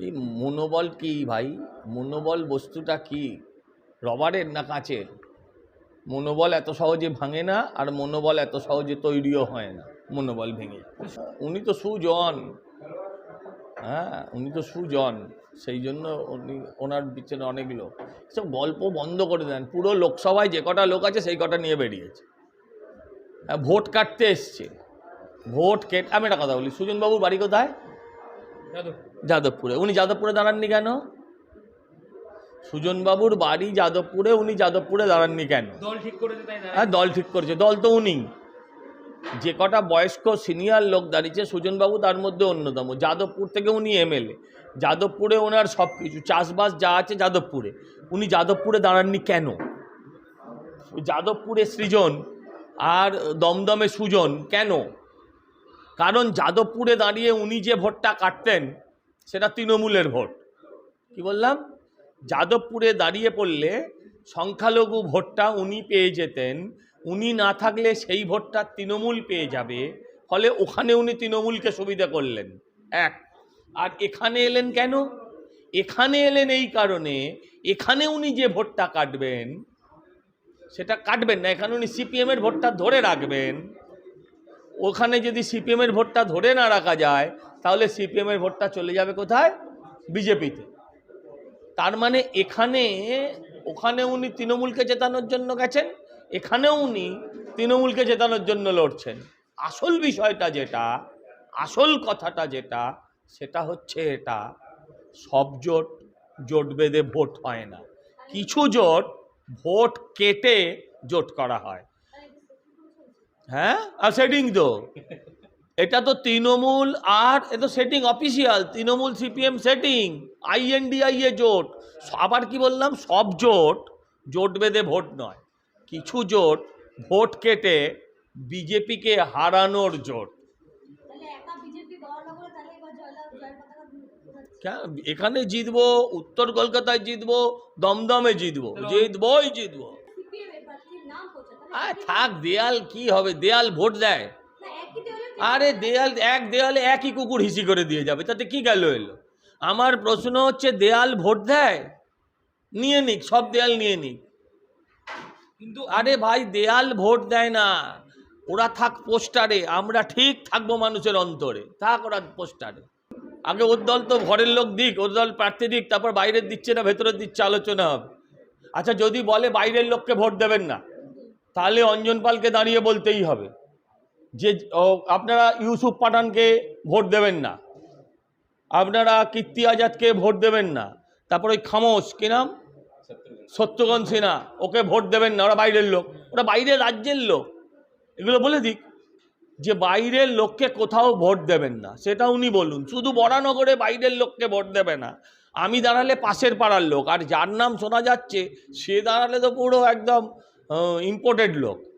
এই মনোবল কি ভাই? মনোবল বস্তুটা কি? রবারের না কাঁচের? মনোবল এত সহজে ভাঙে না আর মনোবল এত সহজে তৈরিও হয় না মনোবল ভেঙে। উনি তো সুজন। হ্যাঁ উনি তো সুজন। সেই জন্য উনি ওনার পিছনে অনেক লোক। সব গল্প বন্ধ করে দেন। পুরো লোকসভায় যে কটা লোক আছে সেই কটা নিয়ে বেরিয়েছে। হ্যাঁ, ভোট কাটতে এসছে। ভোট কেট আমি একটা কথা বলি। সুজনবাবুর বাড়ি কোথায়? যাদবপুরে। উনি যাদবপুরে দাঁড়াননি কেন? সুজনবাবুর বাড়ি যাদবপুরে উনি যাদবপুরে দাঁড়াননি কেন? দল ঠিক করেছে হ্যাঁ দল ঠিক করেছে। দল তো উনি। যে কটা বয়স্ক সিনিয়র লোক দাঁড়িয়েছে সুজনবাবু তার মধ্যে অন্যতম। যাদবপুর থেকে উনি এমএলএ যাদবপুরে ওনার সব কিছু চাষবাস যা আছে যাদবপুরে। উনি যাদবপুরে দাঁড়াননি কেন? যাদবপুরে সৃজন আর দমদমে সুজন কেন? কারণ যাদবপুরে দাঁড়িয়ে উনি যে ভোটটা কাটতেন, সেটা তৃণমূলের ভোট। কি বললাম? যাদবপুরে দাঁড়িয়ে পড়লে সংখ্যালঘু ভোটটা উনি পেয়ে যেতেন, উনি না থাকলে সেই ভোটটা তৃণমূল পেয়ে যাবে, ফলে ওখানে উনি তৃণমূলকে সুবিধা করলেন। এক। আর এখানে এলেন কেন? এখানে এলেন এই কারণে, এখানে উনি যে ভোটটা কাটবেন, সেটা কাটবেন না, এখানে উনি সিপিএমের ভোটটা ধরে রাখবেন। ওখানে যদি সিপিএমের ভোটটা ধরে না রাখা যায়, তাহলে সিপিএমের ভোটটা চলে যাবে কোথায়? বিজেপিতে। তার মানে এখানে, ওখানে উনি তৃণমূলকে জেতানোর জন্য গেছেন, এখানেও উনি তৃণমূলকে জেতানোর জন্য লড়ছেন। আসল বিষয়টা যেটা, আসল কথাটা যেটা, সেটা হচ্ছে এটা, সব জোট জোট বেঁধে ভোট হয় না। কিছু জোট ভোট কেটে জোট করা হয়। হ্যাঁ? আর সেটিং তো। এটা তো তৃণমূল আর এ তো setting official Trinamool CPM setting INDI A জোট। আবার কি বললাম? সব জোট জোট বেঁধে ভোট নয়। কিছু জোট ভোট কেটে বিজেপিকে হারানোর জোট। এখানে জিতবো উত্তর কলকাতায় জিতবো দমদমে জিতবো জিতবোই জিতবো CPM এর প্রার্থীর নাম করছে তাহলে আর থাক, দেয়াল কি হবে? দেয়াল ভোট দেয়। আরে দেয়াল, এক দেয়ালে একই কুকুর হিসি করে দিয়ে যাবে, তাতে কি গেল এলো? আমার প্রশ্ন হচ্ছে, দেয়াল ভোট দেয়? নিয়ে নিক, সব দেয়াল নিয়ে নিক। কিন্তু আরে ভাই, দেয়াল ভোট দেয় না। ওরা থাক পোস্টারে, আমরা ঠিক থাকব মানুষের অন্তরে। থাক ওরা পোস্টারে। আগে ওর দল তো ঘরের লোক দিক, ওর দল প্রার্থী দিক, তারপর বাইরের দিচ্ছে না, ভেতরের দিচ্ছে, আলোচনা হবে। আচ্ছা যদি বলে বাইরের লোককে ভোট দেবেন না তাহলে অঞ্জন পালকে দাঁড়িয়ে বলতেই হবে যে আপনারা ইউসুফ পাঠানকে ভোট দেবেন না। আপনারা কীর্তি আজাদকে ভোট দেবেন না। তারপর ওই খামোশ, কি নাম? সত্যগণ সিনহা ওকে ভোট দেবেন না, ওরা বাইরের লোক। ওরা বাইরের রাজ্যের লোক। এগুলো বলে দিক যে, বাইরের লোককে কোথাও ভোট দেবেন না। সেটা উনি বলুন। শুধু বরানগরে বাইরের লোককে ভোট দেবে না। আমি দাঁড়ালে পাশের পাড়ার লোক। আর যার নাম শোনা যাচ্ছে, সে দাঁড়ালে তো পুরো একদম ইম্পোর্টেড লোক